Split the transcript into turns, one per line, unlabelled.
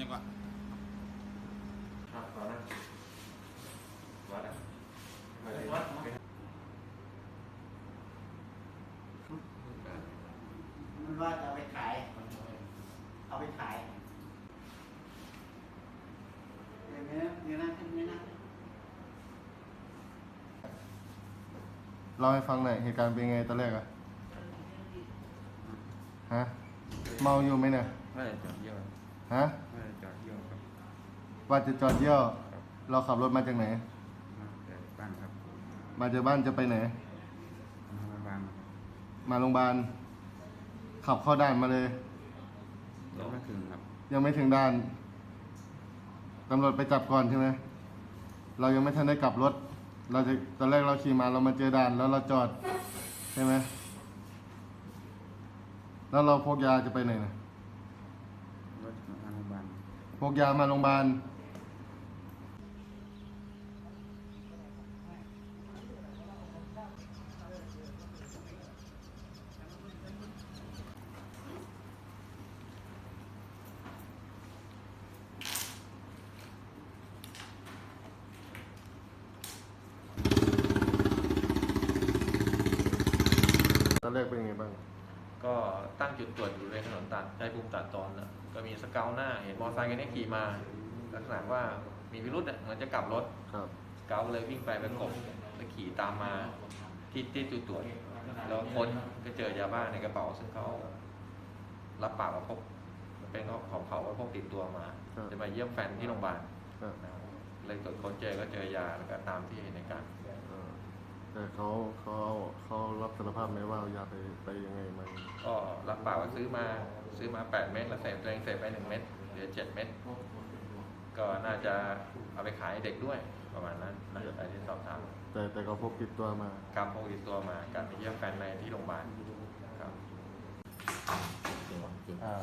ยังก่อน
อะต่อนะวัดอะไม่ได้
วัด
ไม่ได้
มันว่าจะเอาไปขาย เอาไปขายเดี๋ยวนี้เดี๋ยวนะเดี๋ยวนะ
เล่าให้ฟังหน่อยเหตุการณ์เป็นไงตอนแรกอะฮะ เมาอยู่ไหมเนี่ย
ไม่ได้จอดเยี่ยว
ฮะ
ไม่ได้จอดเยี่ยวครับ
ว่าจะจอดเยี่ยว
ครับ
เราขับรถมาจากไหน
มาแต่บ้านครับ
มาจากบ้านจะไปไหน
มาบ้าน
มาโรงพยาบาล ขับเข้าด่านมาเลย
ยังไม่ถึงครับ
ยังไม่ถึงด่านตำรวจไปจับก่อนใช่ไหมเรายังไม่ทันได้กลับรถ เราจะตอนแรกเราขี่มาเรามาเจอด่านแล้วเราจอดใช่ไหมแล้วเราพกยาจะไปไหนนะ
รถมาโรงพยาบาล
พกยามาโรงพยาบาลตอนแรกเป็นยังไงบ้าง
ก็ตั้งจุดตรวจอยู่ในถนนตัดใจภูมิตัดตอนนะก็มีสเกลหน้า เห็นมอเตอร์ไซค์กันนี้ขี่มา ลักษณะว่ามีพิรุษเนี่ยเหมือนจะกลับรถ
ครับ
สเกลเลยวิ่งไปประกบแล้วขี่ตามมาที่ที่จุดตรวจแล้วคนก็เจอยาบ้าในกระเป๋า ซึ่งเขารับปากว่าพกเป็นของเขาว่าพกติดตัวมา
ครับ
จะมาเยี่ยมแฟนที่โรงพยาบาล
ครับ
นะครับเลยตรวจค้นเจอก็เจอยาแล้วก็ตามที่เห็นในการ
เออ แต่เขาเขาเขารับสารภาพไหมว่าเอายาไปไปยังไงมา
ก็รับปากว่าซื้อมาซื้อมา 8 เม็ดแล้วเสพตัวเองเสพไป 1 เม็ดเหลือ 7 เม็ดก็น่าจะเอาไปขายให้เด็กด้วยประมาณนั้นนะไปที่สอบถาม
แต่แต่เขาพกติดตัวมา
การพกติดตัวมาการไปเยี่ยมแฟนในที่โรงพยาบาลครับ
อ่า